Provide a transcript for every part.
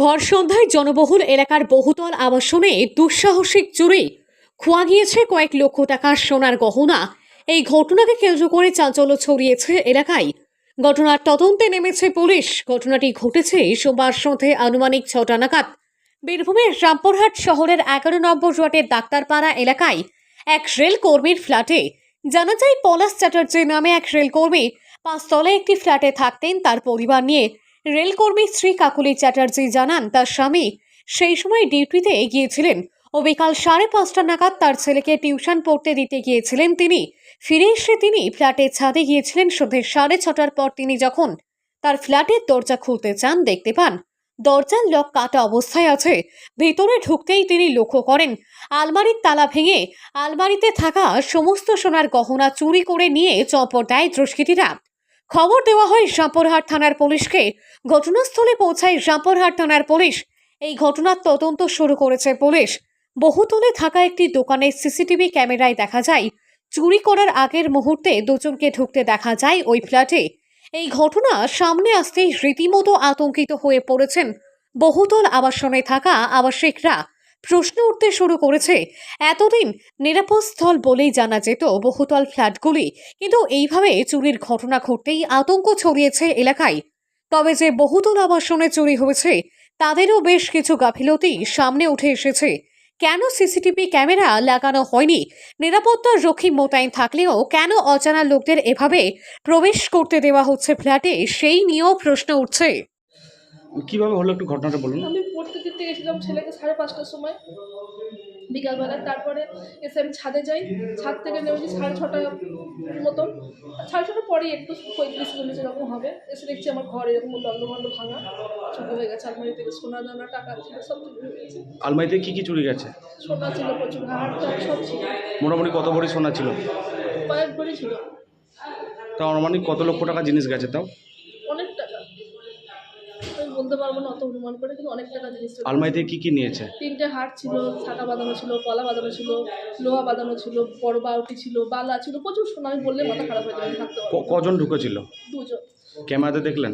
ভর সন্ধ্যায় জনবহুল এলাকার বহুতল আবাসনে দুঃসাহসিক চুরি। খোয়া গিয়েছে কয়েক লক্ষ টাকার সোনার গহনা। এই ঘটনাকে কেন্দ্র করে চাঞ্চল্য ছড়িয়েছে এলাকায়। ঘটনার তদন্তে নেমেছে পুলিশ। ঘটনাটি ঘটেছে সোমবার সন্ধে আনুমানিক ছটা নাগাদ। বীরভূমের রামপুরহাট শহরের এগারো নম্বর ওয়ার্ডের ডাক্তারপাড়া এলাকায় এক রেল কর্মীর ফ্ল্যাটে, জানা যায় পলাশ চ্যাটার্জি নামে এক রেলকর্মী, পাঁচতলায় একটি ফ্ল্যাটে থাকতেন তার পরিবার নিয়ে। রেলকর্মী শ্রী কাকুলি চ্যাটার্জি জানান, তার স্বামী সেই সময় ডিউটিতে গিয়েছিলেন ও বিকাল সাড়ে পাঁচটা নাগাদ তার ছেলেকে টিউশন পড়তে দিতে গিয়েছিলেন তিনি। ফিরে এসে তিনি ফ্ল্যাটের ছাদে গিয়েছিলেন সন্ধ্যে সাড়ে ছটার পর তিনি যখন তার ফ্ল্যাটের দরজা খুলতে চান, দেখতে পান দরজার লক কাটা অবস্থায় আছে। ভেতরে ঢুকতেই তিনি লক্ষ্য করেন, আলমারির তালা ভেঙে আলমারিতে থাকা সমস্ত সোনার গহনা চুরি করে নিয়ে চপর দেয় দুষ্কৃতীরা। খবর দেওয়া হয় রামপুরহাট থানার পুলিশকে। ঘটনাস্থলে পৌঁছায় রামপুরহাট থানার পুলিশ। এই ঘটনার তদন্ত শুরু করেছে পুলিশ। বহুতলে থাকা একটি দোকানের সিসিটিভি ক্যামেরায় দেখা যায়, চুরি করার আগের মুহূর্তে দুজনকে ঢুকতে দেখা যায় ওই ফ্ল্যাটে। এই ঘটনা সামনে আসতেই রীতিমতো আতঙ্কিত হয়ে পড়েছেন বহুতল আবাসনে থাকা আবাসিকরা। প্রশ্ন উঠতে শুরু করেছে। এতদিন নিরাপদ স্থল বলেই জানা যেত বহুতল ফ্ল্যাটগুলি কিন্তু এইভাবে চুরির ঘটনা ঘটতেই আতঙ্ক ছড়িয়েছে এলাকায়। তবে যে বহুতল আবাসনে চুরি হয়েছে তাদেরও বেশ কিছু গাফিলতি সামনে উঠে এসেছে। কেন সিসিটিভি ক্যামেরা লাগানো হয়নি? নিরাপত্তার রক্ষী মোতায়েন থাকলেও কেন অজানা লোকদের এভাবে প্রবেশ করতে দেওয়া হচ্ছে ফ্ল্যাটে সেই নিয়েও প্রশ্ন উঠছে। কীভাবে হলো একটু ঘটনাটা বলুন। আমি পড়তে দিতে গেছিলাম ছেলেকে সাড়ে পাঁচটার সময় বিকালবেলা। তারপরে এসে আমি ছাদে যাই। ছাদ থেকে নেমেছি সাড়ে ছটা মতন। সাড়ে ছটার পরেই একটু পঁয়ত্রিশ চল্লিশ এরকম হবে। এসে দেখছি আমার ঘর এরকম লন্ডভন্ড ভাঙা। চুরি হয়ে গেছে। আলমারি থেকে সোনা দানা টাকা ছিল সব চুরি হয়ে গেছে। আলমারিতে কী কী চুরি গেছে? সোনা ছিল প্রচুর হাট সব ছিল। মোটামুটি কত ভরি সোনা ছিল? কয়েক ভরি ছিল। তা অনুমানিক কত লক্ষ টাকা জিনিস গেছে তাও? আমি বলতে পারব না অত অনুমান করে কিন্তু অনেক টাকা জিনিস ছিল আলমারিতে কি কি নিয়েছে? তিনটে হাট ছিল ছাতা বাঁধানো ছিল কলা বাঁধানো ছিল লোহা বাঁধানো ছিল বড় বাউটি ছিল বালা ছিল প্রচুর সোনা আমি বললে মাথা খারাপ হয়ে যাবে আমি থাকতে পারব ক- কজন ঢুকেছিল? দুজন। ক্যামেরাতে দেখলেন?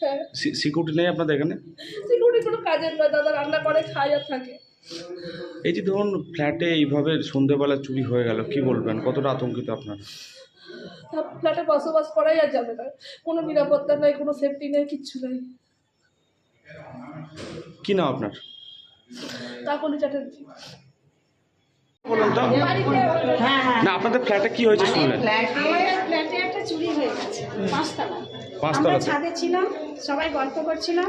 হ্যাঁ। সিকিউরিটি নেই আপনাদের এখানে? সিকিউরিটি কোনো কাজের নয় দাদা রান্না করে খায় আর থাকে। এই যে ধরুন ফ্ল্যাটে এইভাবে সন্ধেবেলা চুরি হয়ে গেল কি বলবেন? কতটা আতঙ্কিত আপনারা? ফ্ল্যাটে বসবাস করাই আর যাবে না। কোনো নিরাপত্তা নেই কোনো সেফটি নেই কিচ্ছু নেই। কি নাম আপনার? কাকলি চ্যাটার্জি। বলুন তো। না আপনাদের ফ্ল্যাটে কি হয়েছে শুনলেন? আমাদের ফ্ল্যাটে একটা চুরি হয়ে গেছে পাঁচতলা। পাঁচতলাতে? আমরা ছাদে ছিলাম সবাই গল্প করছিলাম।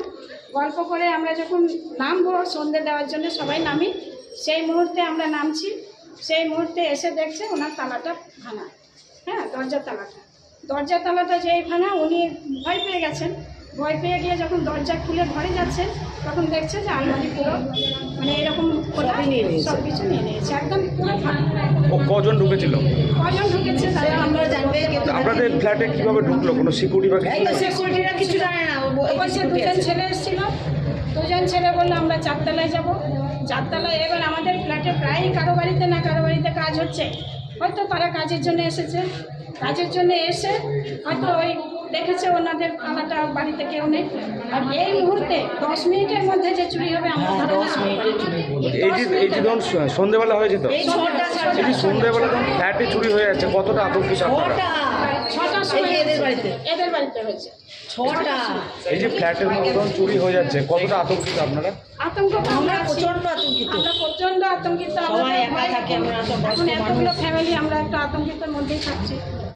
গল্প করে আমরা যখন নামবো সন্ধে দেওয়ার জন্য সবাই নামি। সেই মুহূর্তে আমরা নামছি। সেই মুহূর্তে এসে দেখছে ওনার তালাটা ভাঙা। হ্যাঁ দরজার তালাটা। দরজার তালাটা যেই ভাঙা উনি ভয় পেয়ে গেছেন। ভয় পেয়ে গিয়ে যখন দরজা খুলে ঘরে যাচ্ছেন তখন দেখছে যে আলমারি পুরো মানে এরকম সব কিছু নিয়ে নিয়েছে। একদম পুরো কজন ঢুকেছিল? কজন ঢুকেছে তারা আমরা জানবে আপনাদের ফ্ল্যাটে কীভাবে ঢুকলো? কোনো সিকিউরিটি বা কিছু সিকিউরিটিরা কিছু জানে না বলছে দুজন ছেলে এসেছিল। দুজন ছেলে বলল আমরা চারতলায় যাব। চারতলায় এবার আমাদের ফ্ল্যাটে প্রায়ই কারও বাড়িতে না কারও বাড়িতে কাজ হচ্ছে। হয়তো তারা কাজের জন্য এসেছে। কাজের জন্য এসে হয়তো ওই দেখেছে ওনাদের খানাটা বাড়িতে কেউ নেই। আর এই মুহূর্তে দশ মিনিটের মধ্যে যে চুরি হবে আমরা ধরে এই যে এই যে ধরুন সন্ধেবেলা হয়েছে তো। এই যে সন্ধেবেলা ধরুন ফ্ল্যাটে চুরি হয়ে যাচ্ছে কতটা আতঙ্কিত আপনারা ছটার সময় এদের বাড়িতে। এদের বাড়িতে হয়েছে। ছটা। এই যে ফ্ল্যাটের মধ্যে চুরি হয়ে যাচ্ছে কতটা আতঙ্কিত আপনারা? আতঙ্ক আমরা প্রচণ্ড আতঙ্কিত। আমরা প্রচণ্ড ফ্যামিলি আমরা একটা আতঙ্কিতের মধ্যেই থাকছি।